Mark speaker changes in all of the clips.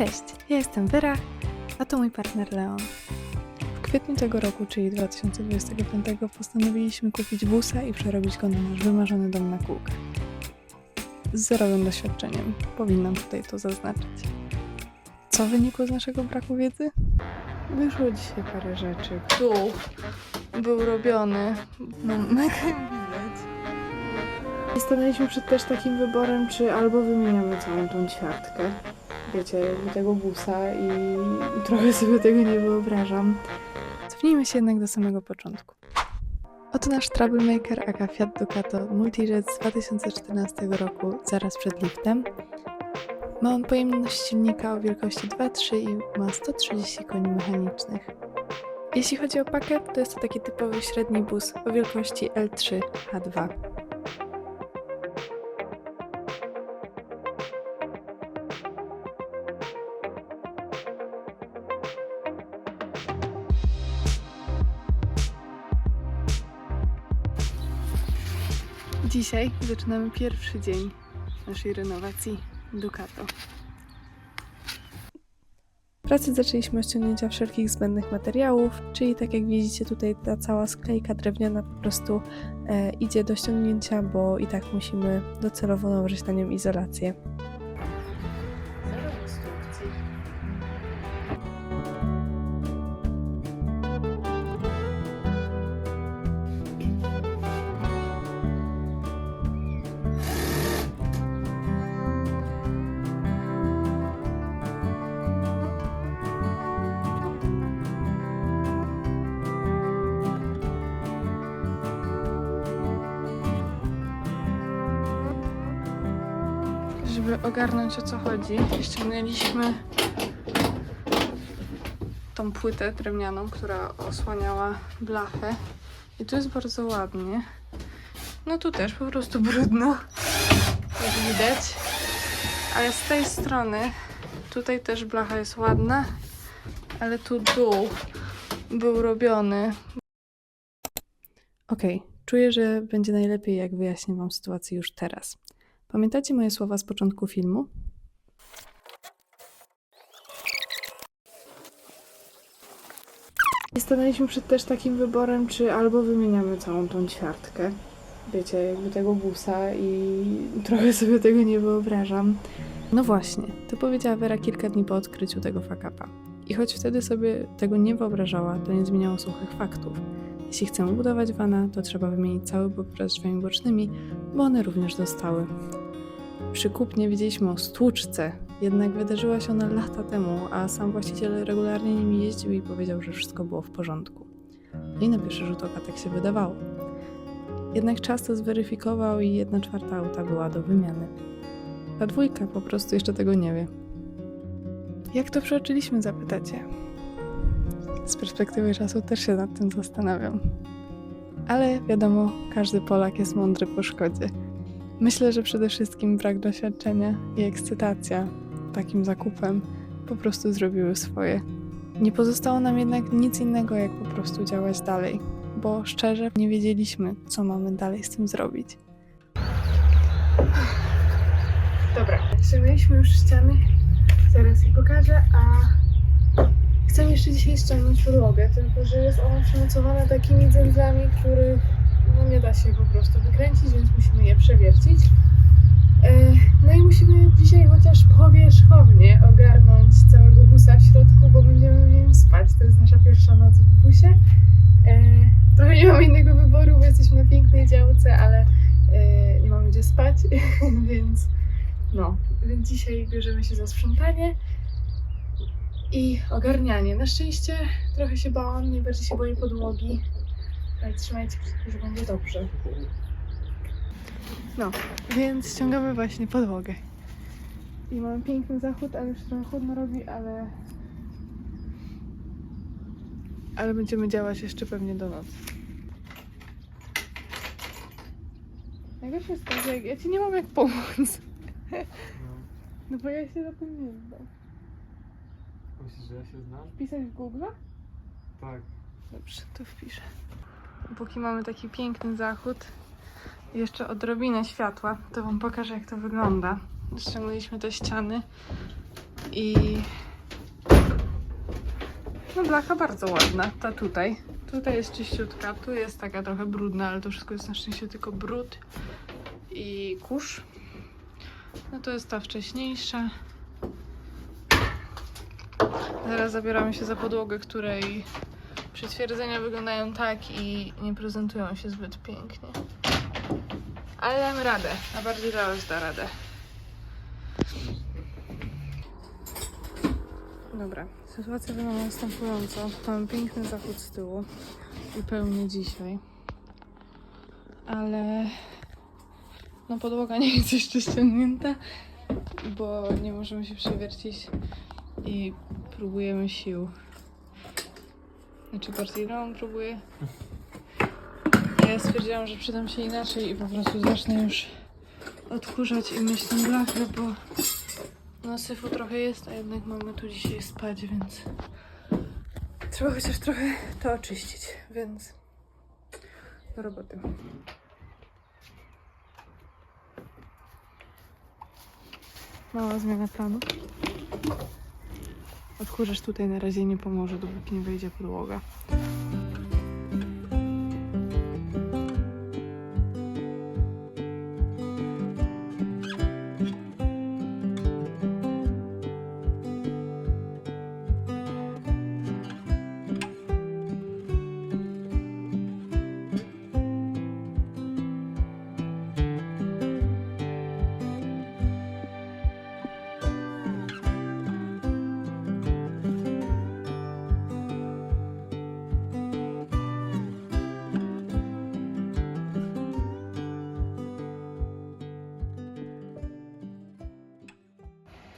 Speaker 1: Cześć, ja jestem Wyra, a to mój partner Leon. W kwietniu tego roku, czyli 2025, postanowiliśmy kupić busa i przerobić go na nasz wymarzony dom na kółkach. Z zerowym doświadczeniem, powinnam tutaj to zaznaczyć. Co wynikło z naszego braku wiedzy? Wyszło dzisiaj parę rzeczy. Dół był robiony, no mega widać. I stanęliśmy przed też takim wyborem, czy albo wymieniamy całą tą ćwiartkę, wiecie, tego busa i, trochę sobie tego nie wyobrażam. Cofnijmy się jednak do samego początku. Oto nasz Troublemaker aka Fiat Ducato Multijet z 2014 roku, zaraz przed liftem. Ma on pojemność silnika o wielkości 2.3 i ma 130 koni mechanicznych. Jeśli chodzi o pakiet, to jest to taki typowy średni bus o wielkości L3 Dzisiaj zaczynamy pierwszy dzień naszej renowacji Ducato. Pracę zaczęliśmy od ściągnięcia wszelkich zbędnych materiałów, czyli tak jak widzicie tutaj ta cała sklejka drewniana po prostu e, idzie do ściągnięcia, bo i tak musimy docelowo nałożyć na nią izolację. Żeby ogarnąć o co chodzi, ściągnęliśmy tą płytę drewnianą, która osłaniała blachę. I tu jest bardzo ładnie. No tu też po prostu brudno, jak widać. Ale z tej strony, tutaj też blacha jest ładna, ale tu dół był robiony. Okej, czuję, że będzie najlepiej, jak wyjaśnię Wam sytuację już teraz. Pamiętacie moje słowa z początku filmu? I stanęliśmy przed też takim wyborem, czy albo wymieniamy całą tą ćwiartkę, wiecie, jakby tego busa i trochę sobie tego nie wyobrażam. No właśnie, to powiedziała Vera kilka dni po odkryciu tego fakapa. I choć wtedy sobie tego nie wyobrażała, to nie zmieniało suchych faktów. Jeśli chcemy budować wana, to trzeba wymienić cały bok drzwiami bocznymi, bo one również dostały. Przy kupnie wiedzieliśmy o stłuczce, jednak wydarzyła się ona lata temu, a sam właściciel regularnie nimi jeździł i powiedział, że wszystko było w porządku. I na pierwszy rzut oka tak się wydawało. Jednak czas to zweryfikował i jedna czwarta auta była do wymiany. Ta dwójka po prostu jeszcze tego nie wie. Jak to przeoczyliśmy, zapytacie? Z perspektywy czasu też się nad tym zastanawiam. Ale wiadomo, każdy Polak jest mądry po szkodzie. Myślę, że przede wszystkim brak doświadczenia i ekscytacja takim zakupem po prostu zrobiły swoje. Nie pozostało nam jednak nic innego, jak po prostu działać dalej, bo szczerze nie wiedzieliśmy, co mamy dalej z tym zrobić. Dobra, ściągnęliśmy już ściany, zaraz je pokażę, a chcę jeszcze dzisiaj ściągnąć podłogę, tylko że jest ona przymocowana takimi dzędzlami, których no nie da się po prostu wykręcić, więc musimy je przewiercić. E, No i musimy dzisiaj chociaż powierzchownie ogarnąć całego busa w środku, bo będziemy w nim spać. To jest nasza pierwsza noc w busie. E, Trochę nie mamy innego wyboru, bo jesteśmy na pięknej działce, ale e, nie mamy gdzie spać, więc no. Więc dzisiaj bierzemy się za sprzątanie i ogarnianie. Na szczęście trochę się bałam, najbardziej się boję podłogi, ale trzymajcie kciuki, że będzie dobrze. No, więc ściągamy właśnie podłogę. I mamy piękny zachód, ale już trochę chłodno robi, ale... Ale będziemy działać jeszcze pewnie do nocy. Najgorsze jest to, że ja ci nie mam jak pomóc. No bo ja się na tym nie znam.
Speaker 2: Myślisz, że ja się znam?
Speaker 1: Pisać w Google?
Speaker 2: Tak.
Speaker 1: Dobrze, to wpiszę. Póki mamy taki piękny zachód jeszcze odrobinę światła, to Wam pokażę jak to wygląda. Ściągnęliśmy te ściany. I no blacha bardzo ładna, ta tutaj. Tutaj jest czyściutka, tu jest taka trochę brudna, ale to wszystko jest na szczęście tylko brud i kurz. No to jest ta wcześniejsza. Teraz zabieramy się za podłogę, której przytwierdzenia wyglądają tak i nie prezentują się zbyt pięknie. Ale damy radę, a bardziej Leos da radę. Dobra, sytuacja wygląda następująco. Mamy piękny zachód z tyłu i pełny dzisiaj. Ale no podłoga nie jest jeszcze ściągnięta, bo nie możemy się przewiercić i próbujemy sił. Znaczy bardziej Leon próbuje. Ja stwierdziłam, że przydam się inaczej i po prostu zacznę już odkurzać i tą blachę, bo no syfu trochę jest, a jednak mamy tu dzisiaj spać, więc trzeba chociaż trochę to oczyścić, więc do roboty. Mała zmiana planu. Odkurzacz tutaj na razie nie pomoże, dopóki nie wejdzie podłoga.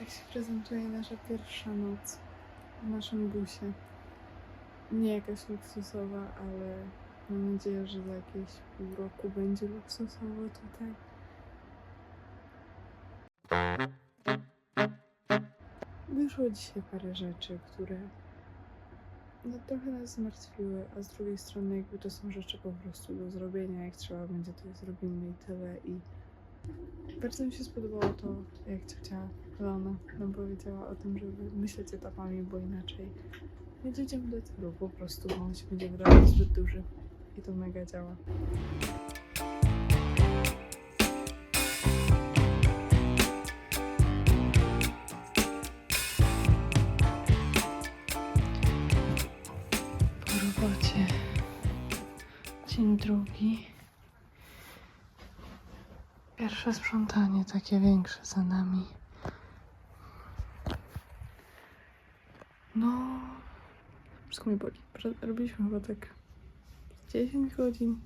Speaker 1: Tak się prezentuje nasza pierwsza noc w naszym busie. Nie jakaś luksusowa, ale mam nadzieję, że za jakieś pół roku będzie luksusowo tutaj. Wyszło dzisiaj parę rzeczy, które no, trochę nas zmartwiły, a z drugiej strony jakby to są rzeczy po prostu do zrobienia, jak trzeba będzie to zrobimy i tyle i bardzo mi się spodobało to, jak ciocia Leona nam powiedziała o tym, żeby myśleć etapami, bo inaczej nie dojdziemy do celu po prostu, on się będzie wydawał zbyt duży i to mega działa. Po robocie dzień drugi. Pierwsze sprzątanie, takie większe za nami. No, wszystko mi boli. Robiliśmy chyba tak z 10 godzin,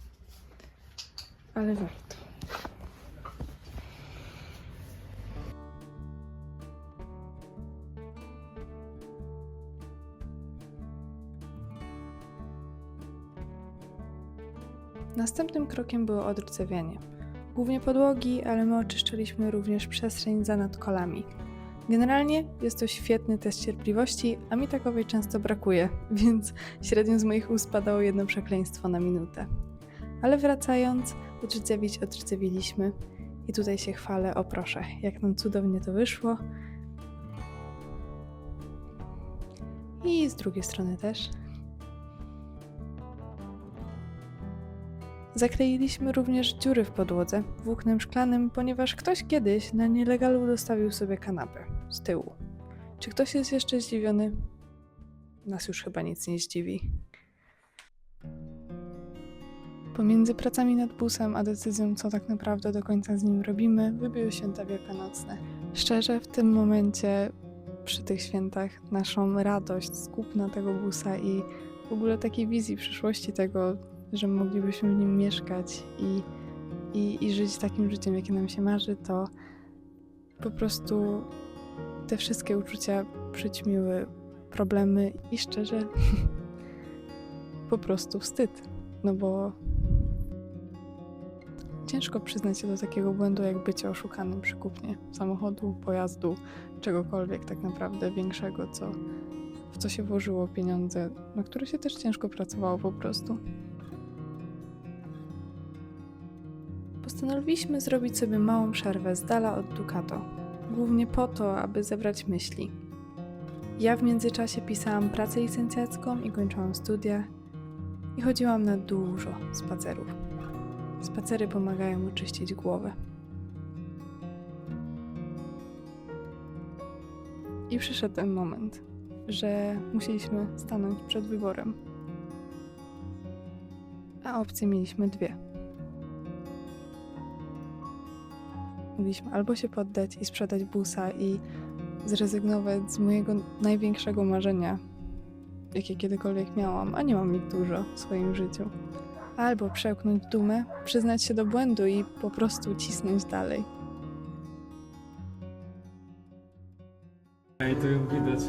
Speaker 1: ale warto. Następnym krokiem było odrdzewianie. Głównie podłogi, ale my oczyszczaliśmy również przestrzeń za nadkolami. Generalnie jest to świetny test cierpliwości, a mi takowej często brakuje, więc średnio z moich ust padało jedno przekleństwo na minutę. Ale wracając, odrdzewić odrdzewiliśmy i tutaj się chwalę, o proszę, jak nam cudownie to wyszło. I z drugiej strony też. Zakleiliśmy również dziury w podłodze włóknem szklanym, ponieważ ktoś kiedyś na nielegalu dostawił sobie kanapę z tyłu. Czy ktoś jest jeszcze zdziwiony? Nas już chyba nic nie zdziwi. Pomiędzy pracami nad busem a decyzją, co tak naprawdę do końca z nim robimy, wybiły święta wielkanocne. Szczerze, w tym momencie, przy tych świętach, naszą radość z kupna tego busa i w ogóle takiej wizji przyszłości tego, że moglibyśmy w nim mieszkać i, i, i żyć takim życiem, jakie nam się marzy, to po prostu te wszystkie uczucia przyćmiły problemy i szczerze po prostu wstyd. No bo ciężko przyznać się do takiego błędu, jak bycie oszukanym przy kupnie samochodu, pojazdu, czegokolwiek tak naprawdę większego, co, w co się włożyło pieniądze, na które się też ciężko pracowało po prostu. Postanowiliśmy zrobić sobie małą przerwę z dala od Ducato. Głównie po to, aby zebrać myśli. Ja w międzyczasie pisałam pracę licencjacką i kończyłam studia i chodziłam na dużo spacerów. Spacery pomagają oczyścić głowę. I przyszedł ten moment, że musieliśmy stanąć przed wyborem. A opcje mieliśmy dwie. Mogliśmy albo się poddać i sprzedać busa i zrezygnować z mojego największego marzenia, jakie kiedykolwiek miałam, a nie mam ich dużo w swoim życiu. Albo przełknąć dumę, przyznać się do błędu i po prostu cisnąć dalej.
Speaker 2: Ej, to ją widać.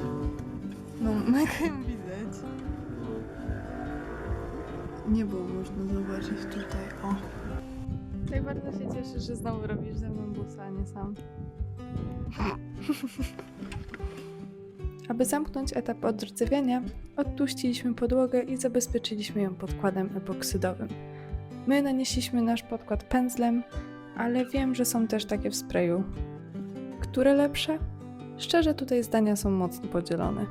Speaker 1: No, mega ją widać. Nie było można zobaczyć tutaj, o. Tak bardzo się cieszę, że znowu robisz ze mną busa, a nie sam. Aby zamknąć etap odrdzewiania, odtłuściliśmy podłogę i zabezpieczyliśmy ją podkładem epoksydowym. My nanieśliśmy nasz podkład pędzlem, ale wiem, że są też takie w sprayu. Które lepsze? Szczerze, tutaj zdania są mocno podzielone.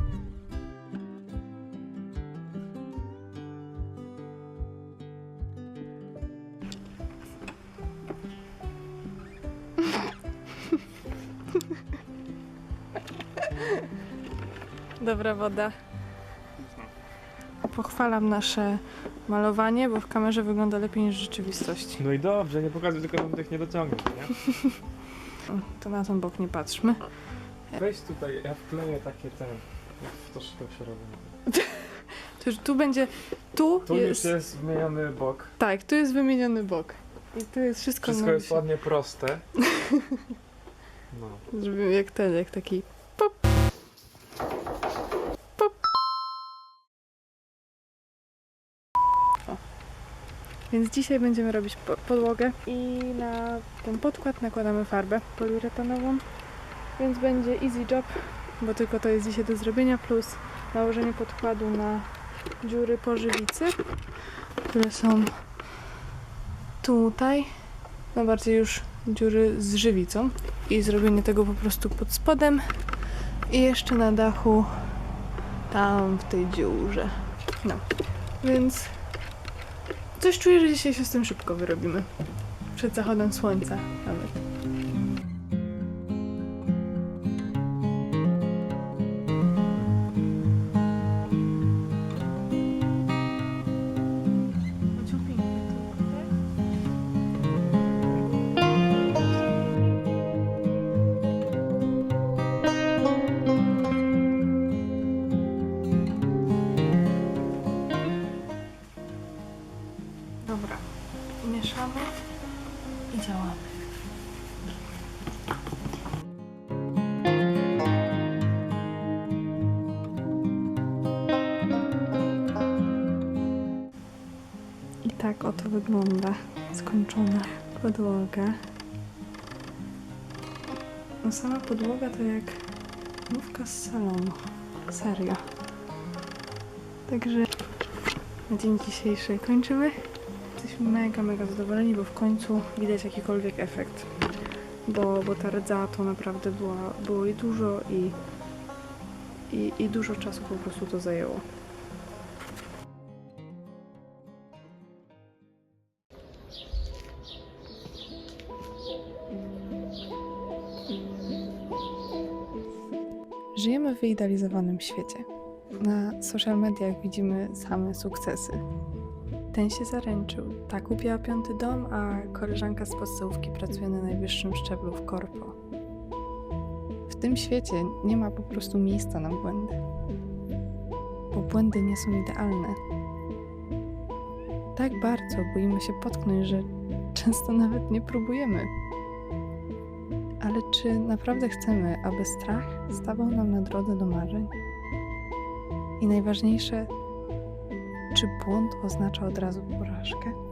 Speaker 1: Dobra woda. Pochwalam nasze malowanie, bo w kamerze wygląda lepiej niż w rzeczywistości.
Speaker 2: No i dobrze, nie pokazuj tylko tam tych niedociągnięć, nie?
Speaker 1: O, To na ten bok nie patrzmy.
Speaker 2: Weź tutaj, ja wkleję takie ten... w To szybko się robi.
Speaker 1: To już tu będzie. Tu,
Speaker 2: Tu
Speaker 1: jest.
Speaker 2: już jest wymieniony bok.
Speaker 1: Tak, tu jest wymieniony bok. I tu jest wszystko,
Speaker 2: Wszystko jest ładnie proste. No.
Speaker 1: Zrobimy jak ten, jak taki Więc dzisiaj będziemy robić po- podłogę i na ten podkład nakładamy farbę poliuretanową. Więc będzie easy job, bo tylko to jest dzisiaj do zrobienia, plus nałożenie podkładu na dziury po żywicy, które są tutaj. No bardziej już dziury z żywicą i zrobienie tego po prostu pod spodem i jeszcze na dachu tam w tej dziurze. No, więc coś czuję, że dzisiaj się z tym szybko wyrobimy. Przed zachodem słońca nawet. Tak oto wygląda skończona podłoga. No sama podłoga to jak nówka z salonu. Serio. Także na dzień dzisiejszy kończymy. Jesteśmy mega, mega zadowoleni, bo w końcu widać jakikolwiek efekt. Bo, bo ta rdza to naprawdę była, było jej dużo i, i, i dużo czasu po prostu to zajęło. Żyjemy w wyidealizowanym świecie. Na social mediach widzimy same sukcesy. Ten się zaręczył, ta kupiła piąty dom, a koleżanka z podstawówki pracuje na najwyższym szczeblu w korpo. W tym świecie nie ma po prostu miejsca na błędy. Bo błędy nie są idealne. Tak bardzo boimy się potknąć, że często nawet nie próbujemy. Ale czy naprawdę chcemy, aby strach stawał nam na drodze do marzeń? I najważniejsze, czy błąd oznacza od razu porażkę?